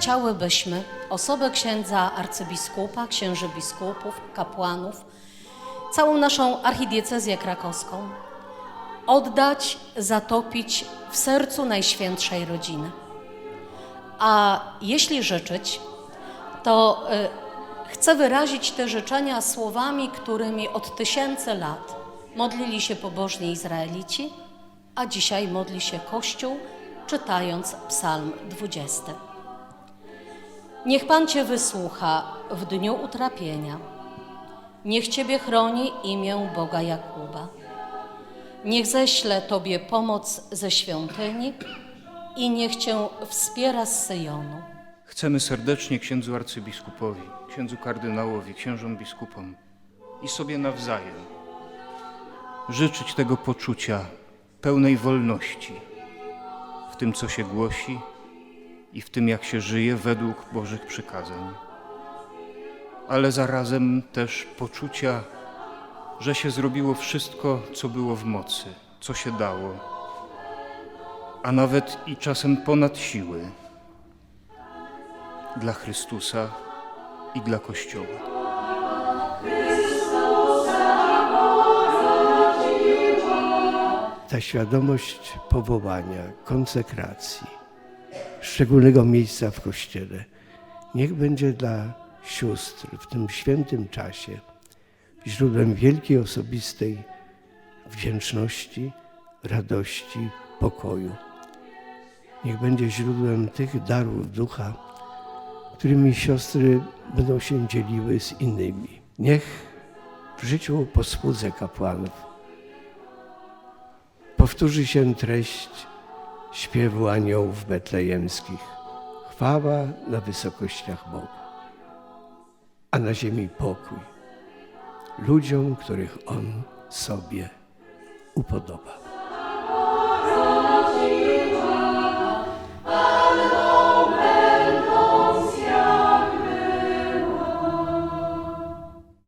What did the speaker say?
chciałybyśmy osobę księdza arcybiskupa, księży biskupów, kapłanów, całą naszą archidiecezję krakowską oddać, zatopić w sercu Najświętszej Rodziny. A jeśli życzyć, to y, chcę wyrazić te życzenia słowami, którymi od tysięcy lat modlili się pobożni Izraelici, a dzisiaj modli się Kościół, czytając Psalm 20. Niech Pan Cię wysłucha w dniu utrapienia. Niech Ciebie chroni imię Boga Jakuba. Niech ześle Tobie pomoc ze świątyni i niech Cię wspiera z Syjonu. Chcemy serdecznie księdzu arcybiskupowi, księdzu kardynałowi, księżom biskupom i sobie nawzajem życzyć tego poczucia pełnej wolności w tym, co się głosi i w tym, jak się żyje według Bożych przykazań, ale zarazem też poczucia, że się zrobiło wszystko, co było w mocy, co się dało, a nawet i czasem ponad siły dla Chrystusa i dla Kościoła. ta świadomość powołania, konsekracji, szczególnego miejsca w Kościele, niech będzie dla sióstr w tym świętym czasie źródłem wielkiej osobistej wdzięczności, radości, pokoju. Niech będzie źródłem tych darów ducha, którymi siostry będą się dzieliły z innymi. Niech w życiu posłudze kapłanów powtórzy się treść śpiewu aniołów betlejemskich. Chwała na wysokościach Bogu, a na ziemi pokój ludziom, których On sobie upodoba.